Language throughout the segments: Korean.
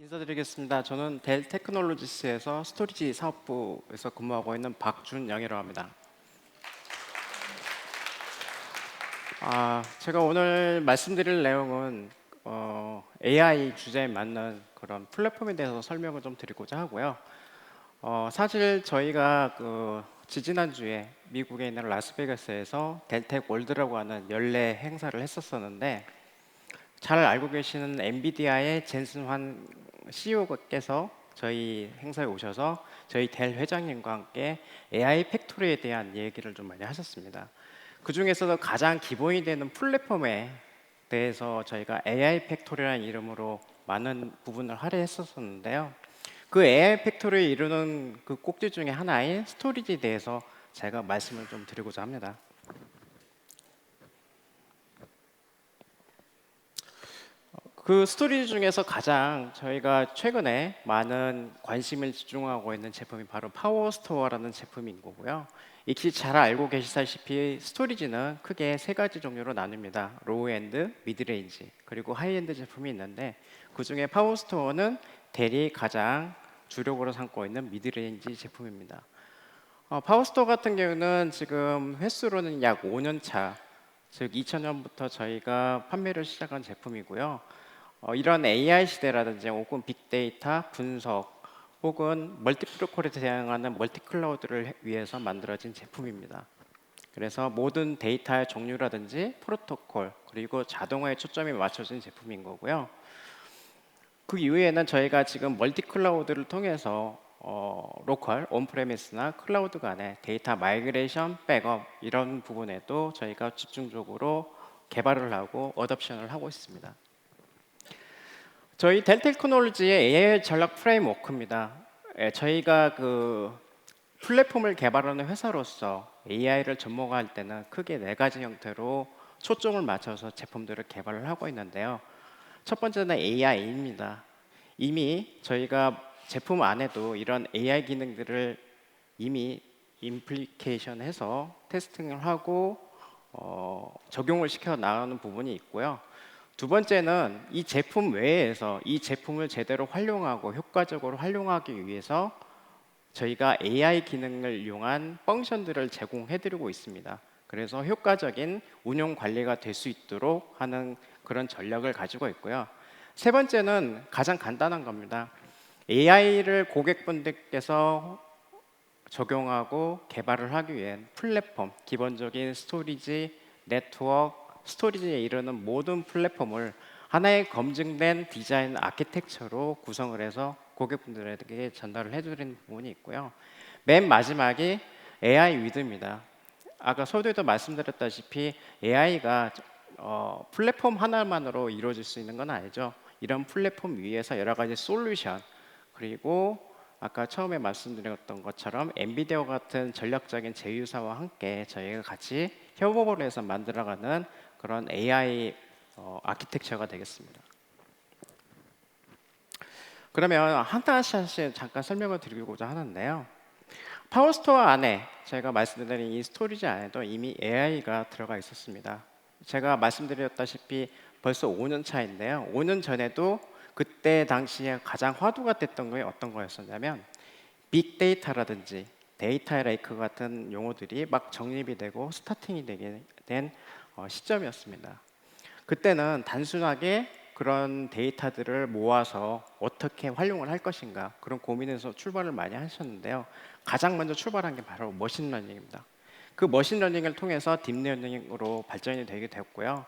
인사드리겠습니다. 저는 델 테크놀로지스에서 스토리지 사업부에서 근무하고 있는 박준영이라고 합니다. 아, 제가 오늘 말씀드릴 내용은 어, AI 주제에 맞는 그런 플랫폼에 대해서 설명을 좀 드리고자 하고요. 어, 사실 저희가 그 지지난주에 미국에 있는 라스베가스에서 델텍 월드라고 하는 연례 행사를 했었었는데 잘 알고 계시는 엔비디아의 젠슨 환 CEO께서 저희 행사에 오셔서 저희 델 회장님과 함께 AI 팩토리에 대한 얘기를 좀 많이 하셨습니다. 그 중에서도 가장 기본이 되는 플랫폼에 대해서 저희가 AI 팩토리라는 이름으로 많은 부분을 할애했었는데요. 그 AI 팩토리를 이루는 그 꼭지 중에 하나인 스토리지에 대해서 제가 말씀을 좀 드리고자 합니다. 그 스토리 중에서 가장 저희가 최근에 많은 관심을 집중하고 있는 제품이 바로 파워스토어라는 제품인 거고요. 익히 잘 알고 계시다시피 스토리지는 크게 세 가지 종류로 나뉩니다. 로우엔드, 미드레인지, 그리고 하이엔드 제품이 있는데 그 중에 파워스토어는 대리 가장 주력으로 삼고 있는 미드레인지 제품입니다. 어, 파워스토어 같은 경우는 지금 횟수로는 약 5년 차, 즉 2000년부터 저희가 판매를 시작한 제품이고요. 어, 이런 AI 시대라든지 혹은 빅데이터 분석 혹은 멀티 프로콜에 대응하는 멀티 클라우드를 위해서 만들어진 제품입니다. 그래서 모든 데이터의 종류라든지 프로토콜 그리고 자동화에 초점이 맞춰진 제품인 거고요. 그 이후에는 저희가 지금 멀티 클라우드를 통해서 어, 로컬, 온프레미스나 클라우드 간의 데이터 마이그레이션, 백업 이런 부분에도 저희가 집중적으로 개발을 하고 어답션을 하고 있습니다. 저희 델 테크놀로지의 AI 전략 프레임워크입니다. 예, 저희가 그 플랫폼을 개발하는 회사로서 AI를 접목할 때는 크게 네 가지 형태로 초점을 맞춰서 제품들을 개발을 하고 있는데요. 첫 번째는 AI입니다. 이미 저희가 제품 안에도 이런 AI 기능들을 이미 임플리케이션 해서 테스팅을 하고 어, 적용을 시켜 나가는 부분이 있고요. 두 번째는 이 제품 외에서 이 제품을 제대로 활용하고 효과적으로 활용하기 위해서 저희가 AI 기능을 이용한 펑션들을 제공해드리고 있습니다. 그래서 효과적인 운영 관리가 될 수 있도록 하는 그런 전략을 가지고 있고요. 세 번째는 가장 간단한 겁니다. AI를 고객분들께서 적용하고 개발을 하기 위한 플랫폼, 기본적인 스토리지, 네트워크, 스토리지에 이르는 모든 플랫폼을 하나의 검증된 디자인 아키텍처로 구성을 해서 고객분들에게 전달을 해드리는 부분이 있고요. 맨 마지막이 AI 위드입니다. 아까 서두에도 말씀드렸다시피 AI가 어, 플랫폼 하나만으로 이루어질 수 있는 건 아니죠. 이런 플랫폼 위에서 여러 가지 솔루션 그리고 아까 처음에 말씀드렸던 것처럼 엔비디아 같은 전략적인 제휴사와 함께 저희가 같이 협업을 해서 만들어가는 그런 AI 어, 아키텍처가 되겠습니다. 그러면 하나씩 잠깐 설명을 드리고자 하는데요. 파워스토어 안에 제가 말씀드린 이 스토리지 안에도 이미 AI가 들어가 있었습니다. 제가 말씀드렸다시피 벌써 5년 차인데요. 5년 전에도 그때 당시에 가장 화두가 됐던 게 어떤 거였었냐면 빅데이터라든지 데이터 레이크 같은 용어들이 막 정립이 되고 스타팅이 되게 된 어, 시점이었습니다. 그때는 단순하게 그런 데이터들을 모아서 어떻게 활용을 할 것인가 그런 고민에서 출발을 많이 하셨는데요. 가장 먼저 출발한 게 바로 머신러닝입니다. 그 머신러닝을 통해서 딥러닝으로 발전이 되게 됐고요.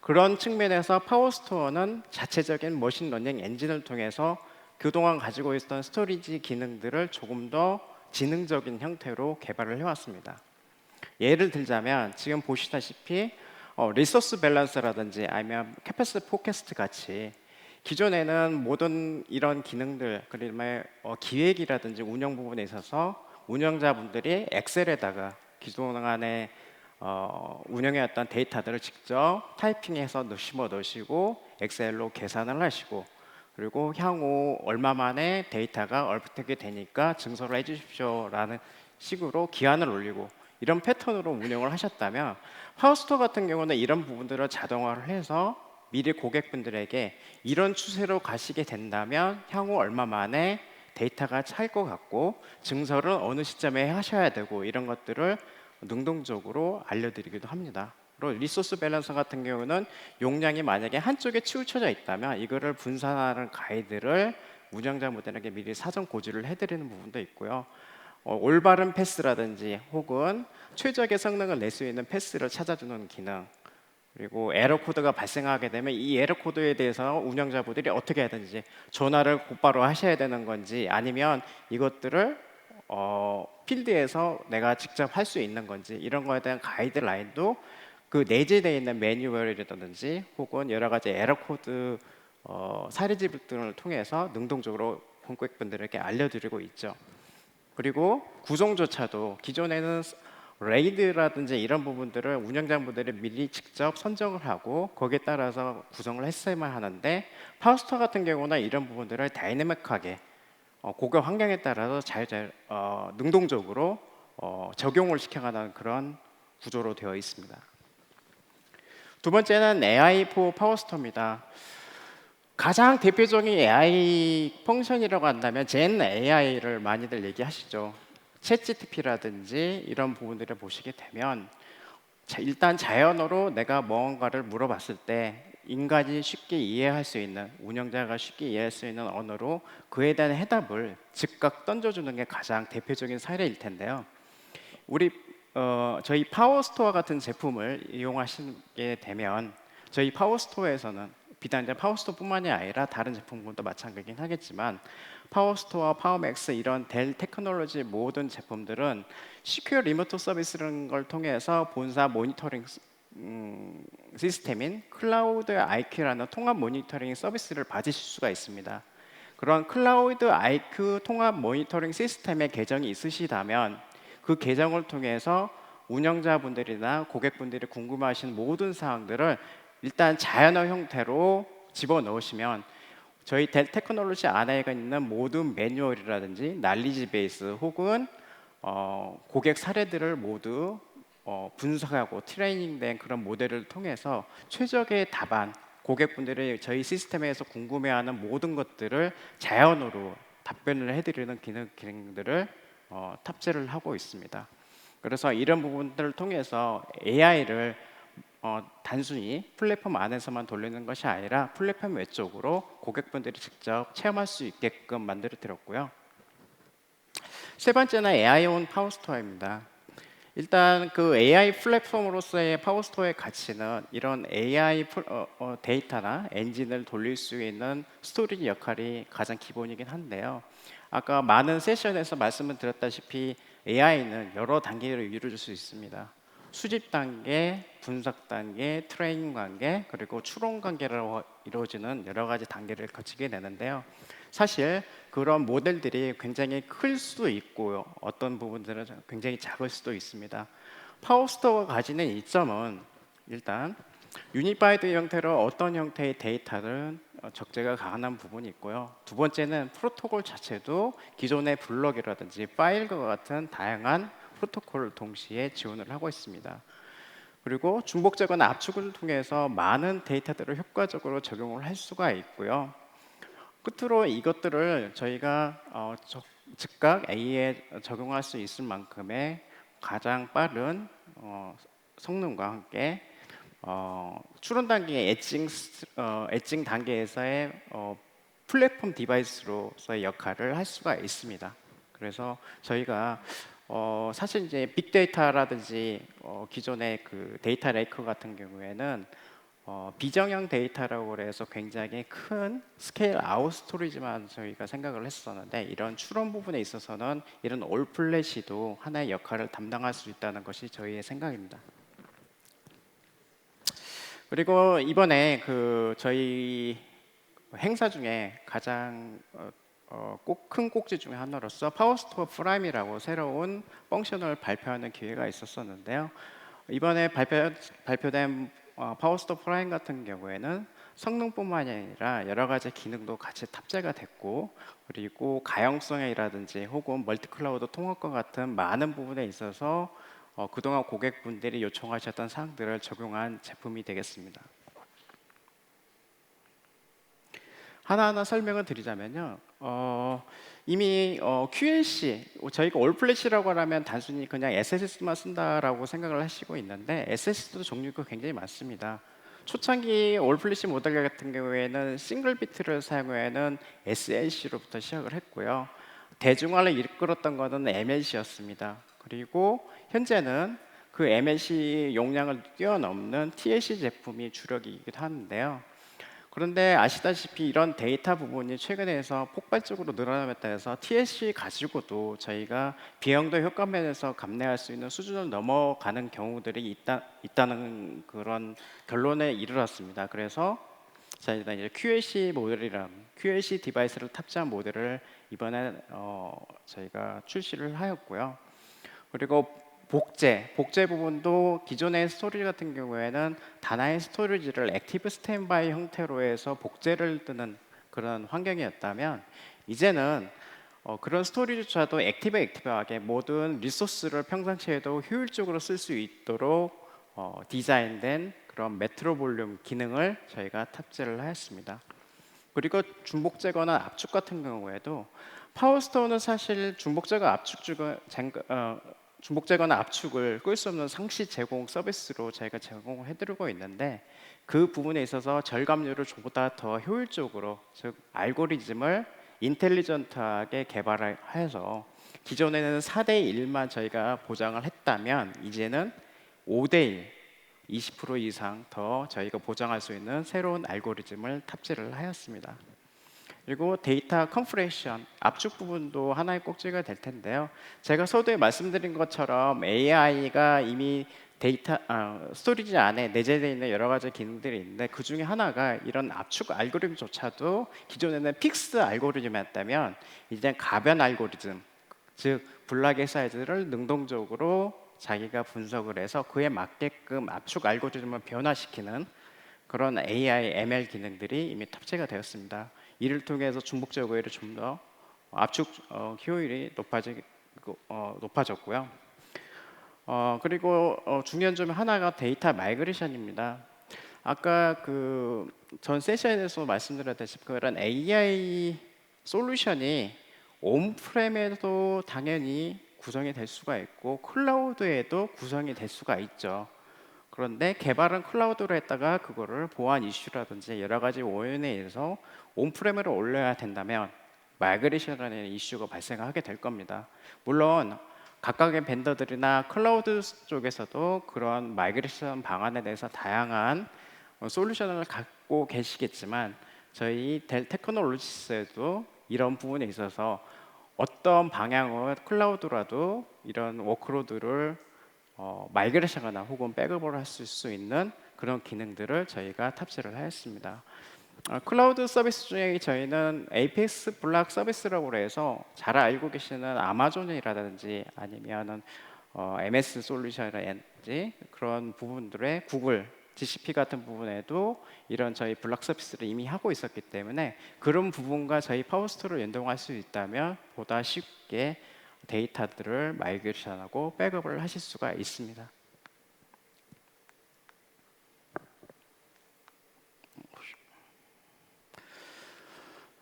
그런 측면에서 파워스토어는 자체적인 머신러닝 엔진을 통해서 그동안 가지고 있던 스토리지 기능들을 조금 더 지능적인 형태로 개발을 해왔습니다. 예를 들자면 지금 보시다시피 어, 리소스 밸런스라든지 아니면 캐패스 포캐스트 같이 기존에는 모든 이런 기능들 그리고 어, 기획이라든지 운영 부분에 있어서 운영자분들이 엑셀에다가 기존안에 어, 운영해왔던 데이터들을 직접 타이핑해서 넣으시고 넣으시고 엑셀로 계산을 하시고 그리고 향후 얼마 만에 데이터가 어떻게 되니까 증서를 해주십시오라는 식으로 기한을 올리고 이런 패턴으로 운영을 하셨다면 파워스토어 같은 경우는 이런 부분들을 자동화를 해서 미리 고객분들에게 이런 추세로 가시게 된다면 향후 얼마 만에 데이터가 찰 것 같고 증설은 어느 시점에 하셔야 되고 이런 것들을 능동적으로 알려드리기도 합니다. 그리고 리소스 밸런서 같은 경우는 용량이 만약에 한쪽에 치우쳐져 있다면 이거를 분산하는 가이드를 운영자분들에게 미리 사전 고지를 해드리는 부분도 있고요. 어, 올바른 패스라든지 혹은 최적의 성능을 낼 수 있는 패스를 찾아주는 기능 그리고 에러 코드가 발생하게 되면 이 에러 코드에 대해서 운영자분들이 어떻게 되는지 전화를 곧바로 하셔야 되는 건지 아니면 이것들을 어, 필드에서 내가 직접 할 수 있는 건지 이런 거에 대한 가이드라인도 그 내재되어 있는 매뉴얼이라든지 혹은 여러 가지 에러 코드 어, 사례집 등을 통해서 능동적으로 고객분들에게 알려드리고 있죠. 그리고 구성조차도 기존에는 레이드라든지 이런 부분들을 운영자분들이 미리 직접 선정을 하고 거기에 따라서 구성을 했어야만 하는데 파우스터 같은 경우는 이런 부분들을 다이내믹하게 어, 고객 환경에 따라서 잘, 잘 어, 능동적으로 어, 적용을 시켜가는 그런 구조로 되어 있습니다. 두 번째는 AI4 파워스토입니다. 가장 대표적인 AI 펑션이라고 한다면 젠 AI를 많이들 얘기하시죠. 챗 GTP라든지 이런 부분들을 보시게 되면 자, 일단 자연어로 내가 뭔가를 물어봤을 때 인간이 쉽게 이해할 수 있는 운영자가 쉽게 이해할 수 있는 언어로 그에 대한 해답을 즉각 던져주는 게 가장 대표적인 사례일 텐데요. 우리 어, 저희 파워스토어 같은 제품을 이용하시게 되면 저희 파워스토어에서는 비단 이제 파워스토어뿐만이 아니라 다른 제품군도 마찬가지긴 하겠지만 파워스토어, 파워맥스 이런 델 테크놀로지 모든 제품들은 시큐어 리모트 서비스라는 걸 통해서 본사 모니터링 음, 시스템인 클라우드 IQ라는 통합 모니터링 서비스를 받으실 수가 있습니다. 그런 클라우드 IQ 통합 모니터링 시스템의 계정이 있으시다면 그 계정을 통해서 운영자분들이나 고객분들이 궁금하신 모든 사항들을 일단 자연어 형태로 집어넣으시면 저희 델 테크놀로지 안에 있는 모든 매뉴얼이라든지 난리지 베이스 혹은 어, 고객 사례들을 모두 어, 분석하고 트레이닝된 그런 모델을 통해서 최적의 답안 고객분들이 저희 시스템에서 궁금해하는 모든 것들을 자연어로 답변을 해드리는 기능, 기능들을 어, 탑재를 하고 있습니다. 그래서 이런 부분들을 통해서 AI를 어, 단순히 플랫폼 안에서만 돌리는 것이 아니라 플랫폼 외적으로 고객분들이 직접 체험할 수 있게끔 만들어 드렸고요. 세 번째는 AI온 파워스토어입니다. 일단 그 AI 플랫폼으로서의 파워스토어의 가치는 이런 AI 어, 어, 데이터나 엔진을 돌릴 수 있는 스토리지 역할이 가장 기본이긴 한데요. 아까 많은 세션에서 말씀을 드렸다시피 AI는 여러 단계로 이루어질 수 있습니다. 수집 단계, 분석 단계, 트레이닝 단계, 그리고 추론 단계로 이루어지는 여러 가지 단계를 거치게 되는데요. 사실 그런 모델들이 굉장히 클 수도 있고요. 어떤 부분들은 굉장히 작을 수도 있습니다. 파워스토어가 가지는 이점은 일단 유니파이드 형태로 어떤 형태의 데이터를 적재가 가능한 부분이 있고요. 두 번째는 프로토콜 자체도 기존의 블럭이라든지 파일과 같은 다양한 프로토콜을 동시에 지원을 하고 있습니다. 그리고 중복적인 압축을 통해서 많은 데이터들을 효과적으로 적용을 할 수가 있고요. 끝으로 이것들을 저희가 어, 저, 즉각 A에 적용할 수 있을 만큼의 가장 빠른 어, 성능과 함께 어, 추론 단계의 엣징, 어, 엣징 단계에서의 어, 플랫폼 디바이스로서의 역할을 할 수가 있습니다. 그래서 저희가 어, 사실 이제 빅데이터라든지 어, 기존의 그 데이터 레이크 같은 경우에는 어, 비정형 데이터라고 해서 굉장히 큰 스케일 아웃 스토리지만 저희가 생각을 했었는데 이런 추론 부분에 있어서는 이런 올 플래시도 하나의 역할을 담당할 수 있다는 것이 저희의 생각입니다. 그리고 이번에 그 저희 행사 중에 가장 어, 어, 꼭 큰 꼭지 중에 하나로서 파워스토어 프라임이라고 새로운 펑셔널 발표하는 기회가 있었었는데요. 이번에 발표, 발표된 어, 파워스토어 프라임 같은 경우에는 성능뿐만이 아니라 여러 가지 기능도 같이 탑재가 됐고 그리고 가용성이라든지 혹은 멀티클라우드 통합과 같은 많은 부분에 있어서 어, 그동안 고객분들이 요청하셨던 사항들을 적용한 제품이 되겠습니다. 하나하나 설명을 드리자면요. 어, 이미 어, QLC 저희가 올플래시라고 하면 단순히 그냥 SSD만 쓴다라고 생각을 하시고 있는데 SSD도 종류가 굉장히 많습니다. 초창기 올플래시 모델 같은 경우에는 싱글 비트를 사용하는 SLC로부터 시작을 했고요. 대중화를 이끌었던 것은 MLC였습니다. 그리고 현재는 그 MLC 용량을 뛰어넘는 TLC 제품이 주력이기도 하는데요. 그런데 아시다시피 이런 데이터 부분이 최근에서 폭발적으로 늘어나면다 해서 TLC 가지고도 저희가 비용도 효과 면에서 감내할 수 있는 수준을 넘어가는 경우들이 있다, 있다는 그런 결론에 이르렀습니다. 그래서 저희가 이제 QLC 모델이란 QLC 디바이스를 탑재한 모델을 이번에 어, 저희가 출시를 하였고요. 그리고 복제, 복제 부분도 기존의 스토리지 같은 경우에는 단하의 스토리지를 액티브 스탠바이 형태로 해서 복제를 뜨는 그런 환경이었다면 이제는 어, 그런 스토리조차도 액티브 액티브하게 모든 리소스를 평상시에도 효율적으로 쓸 수 있도록 어, 디자인된 그런 메트로 볼륨 기능을 저희가 탑재를 하였습니다. 그리고 중복 제거나 압축 같은 경우에도 파워스토어는 사실 중복 제거 압축 주가 어, 중복 제거나 압축을 끌 수 없는 상시 제공 서비스로 저희가 제공을 해드리고 있는데 그 부분에 있어서 절감률을 보다 더 효율적으로 즉 알고리즘을 인텔리전트하게 개발해서 기존에는 4대 1만 저희가 보장을 했다면 이제는 5대 1 20% 이상 더 저희가 보장할 수 있는 새로운 알고리즘을 탑재를 하였습니다. 그리고 데이터 컴프레션 압축 부분도 하나의 꼭지가 될 텐데요. 제가 서두에 말씀드린 것처럼 AI가 이미 데이터 어, 스토리지 안에 내재되어 있는 여러 가지 기능들이 있는데 그 중에 하나가 이런 압축 알고리즘조차도 기존에는 픽스 알고리즘이었다면 이제 가변 알고리즘 즉 블락의 사이즈를 능동적으로 자기가 분석을 해서 그에 맞게끔 압축 알고리즘을 변화시키는 그런 AI, ML 기능들이 이미 탑재가 되었습니다. 이를 통해서 중복 제거율이 좀더 압축 어, 효율이 높아지, 어, 높아졌고요. 어, 그리고 어, 중요한 점 하나가 데이터 마이그레이션입니다. 아까 그 전 세션에서 말씀드렸다시피 그런 AI 솔루션이 온프렘에도 당연히 구성이 될 수가 있고 클라우드에도 구성이 될 수가 있죠. 그런데 개발은 클라우드로 했다가 그거를 보안 이슈라든지 여러 가지 원인에 의해서 온프레임으로 올려야 된다면 마이그레이션이라는 이슈가 발생하게 될 겁니다. 물론 각각의 벤더들이나 클라우드 쪽에서도 그런 마이그레이션 방안에 대해서 다양한 솔루션을 갖고 계시겠지만 저희 델 테크놀로지스에도 이런 부분에 있어서 어떤 방향으로 클라우드라도 이런 워크로드를 어, 마이그레이션하거나 혹은 백업을 할 수 있는 그런 기능들을 저희가 탑재를 하였습니다. 어, 클라우드 서비스 중에 저희는 APS 블락 서비스라고 해서 잘 알고 계시는 아마존이라든지 아니면은 어, MS 솔루션이라든지 그런 부분들의 구글 GCP 같은 부분에도 이런 저희 블락 서비스를 이미 하고 있었기 때문에 그런 부분과 저희 파워스토를 연동할 수 있다면 보다 쉽게 데이터들을 마이그레이션하고 백업을 하실 수가 있습니다.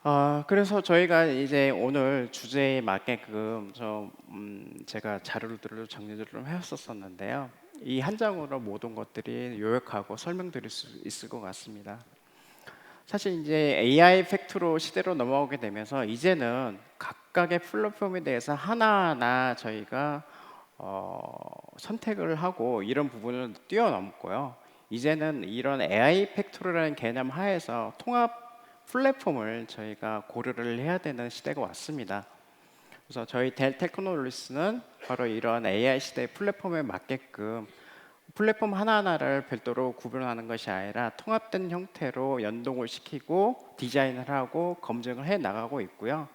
어, 그래서 저희가 이제 오늘 주제에 맞게끔 좀 음, 제가 자료들을 정리를 좀 해왔었었는데요. 이 한 장으로 모든 것들이 요약하고 설명드릴 수 있을 것 같습니다. 사실 이제 AI 팩트로 시대로 넘어오게 되면서 이제는 각각의 플랫폼에 대해서 하나하나 저희가 어, 선택을 하고 이런 부분을 뛰어넘고요. 이제는 이런 AI 팩토리라는 개념 하에서 통합 플랫폼을 저희가 고려를 해야 되는 시대가 왔습니다. 그래서 저희 델 테크놀리스는 바로 이런 AI 시대 플랫폼에 맞게끔 플랫폼 하나하나를 별도로 구분하는 것이 아니라 통합된 형태로 연동을 시키고 디자인을 하고 검증을 해 나가고 있고요.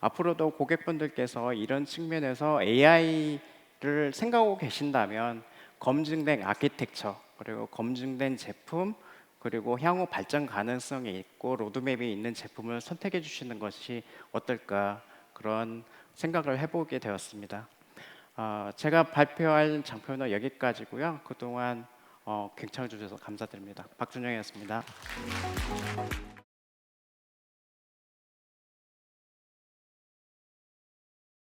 앞으로도 고객분들께서 이런 측면에서 AI를 생각하고 계신다면 검증된 아키텍처 그리고 검증된 제품 그리고 향후 발전 가능성이 있고 로드맵이 있는 제품을 선택해 주시는 것이 어떨까 그런 생각을 해보게 되었습니다. 어, 제가 발표할 장표는 여기까지고요. 그동안 어, 경청해 주셔서 감사드립니다. 박준영이었습니다.